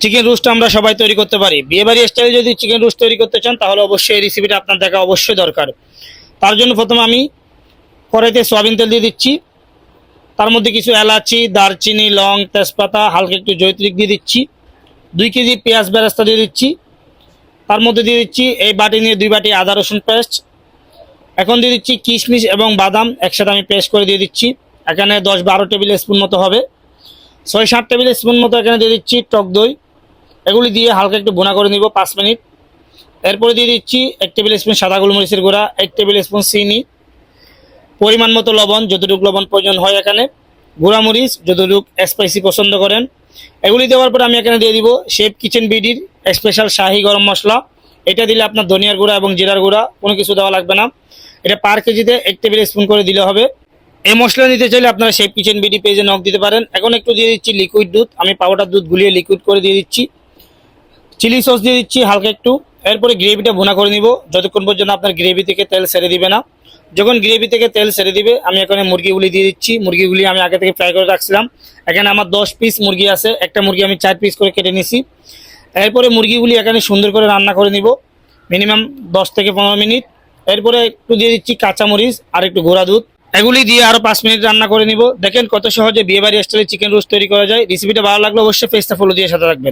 Chicken roast আমরা সবাই তৈরি করতে পারি। বিয়েবাড়ি স্টাইলে যদি চিকেন রোস্ট তৈরি করতে চান, তাহলে অবশ্যই এই রেসিপিটা আপনার দেখা অবশ্যই দরকার। তার জন্য প্রথমে আমি কড়াইতে সয়াবিন তেল দিয়ে দিচ্ছি। তার মধ্যে কিছু এলাচি, দারচিনি, লং, তেজপাতা, হালকা একটু জৈত্রিক দিয়ে দিচ্ছি। দুই কেজি পেঁয়াজ বেরাস্তা দিয়ে দিচ্ছি। তার মধ্যে দিয়ে দিচ্ছি এই বাটি নিয়ে দুই বাটি আদা রসুন পেস্ট। এখন দিয়ে দিচ্ছি কিশমিশ এবং বাদাম একসাথে আমি পেস্ট করে দিয়ে দিচ্ছি। এখানে দশ বারো টেবিল স্পুন মতো হবে। ছয় সাত টেবিল স্পুন মতো এখানে দিয়ে দিচ্ছি টক দই। এগুলি দিয়ে হালকা একটু বোনা করে নিব পাঁচ মিনিট। এরপরে দিয়ে দিচ্ছি এক টেবিল স্পুন সাদা গোলমরিচের গুঁড়া, এক টেবিল স্পুন চিনি। পরিমাণ মতো লবণ, যতটুকু লবণ প্রয়োজন হয় এখানে। গুঁড়ামরিচ যতটুকু স্পাইসি পছন্দ করেন। এগুলি দেওয়ার পর আমি এখানে দিয়ে দিব শেফ কিচেন বিডির স্পেশাল শাহি গরম মশলা। এটা দিলে আপনার ধনিয়ার গুঁড়া এবং জিরার গুঁড়া, কোনো কিছু দেওয়া লাগবে না। এটা পার কেজিতে এক টেবিল স্পুন করে দিলে হবে। এই মশলা নিতে চাইলে আপনারা শেফ কিচেন বিডি পেজে নখ দিতে পারেন। এখন একটু দিয়ে দিচ্ছি লিকুইড দুধ। আমি পাউডার দুধ গুলিয়ে লিকুইড করে দিয়ে দিচ্ছি। চিলি সস দিয়ে দিচ্ছি হালকা একটু। এরপরে গ্রেভিটা ভুনা করে নিব। যতক্ষণ পর্যন্ত আপনার গ্রেভি থেকে তেল ছেড়ে দিবে না। যখন গ্রেভি থেকে তেল ছেড়ে দিবে, আমি এখানে মুরগিগুলি দিয়ে দিচ্ছি। মুরগিগুলি আমি আগে থেকে ফ্রাই করে রাখছিলাম। এখানে আমার দশ পিস মুরগি আছে। একটা মুরগি আমি চার পিস করে কেটে নিছি। এরপরে মুরগিগুলি এখানে সুন্দর করে রান্না করে নিব। মিনিমাম দশ থেকে পনেরো মিনিট। এরপরে একটু দিয়ে দিচ্ছি কাঁচামরিচ আর একটু ঘোড়া দুধ। এগুলি দিয়ে আরও পাঁচ মিনিট রান্না করে নিব। দেখেন কত সহজে বিয়েবাড়ি স্টাইলে চিকেন রোস্ট তৈরি করা যায়। রেসিপিটা ভালো লাগলে অবশ্যই পেজটা ফলো দিয়ে সাথে রাখবেন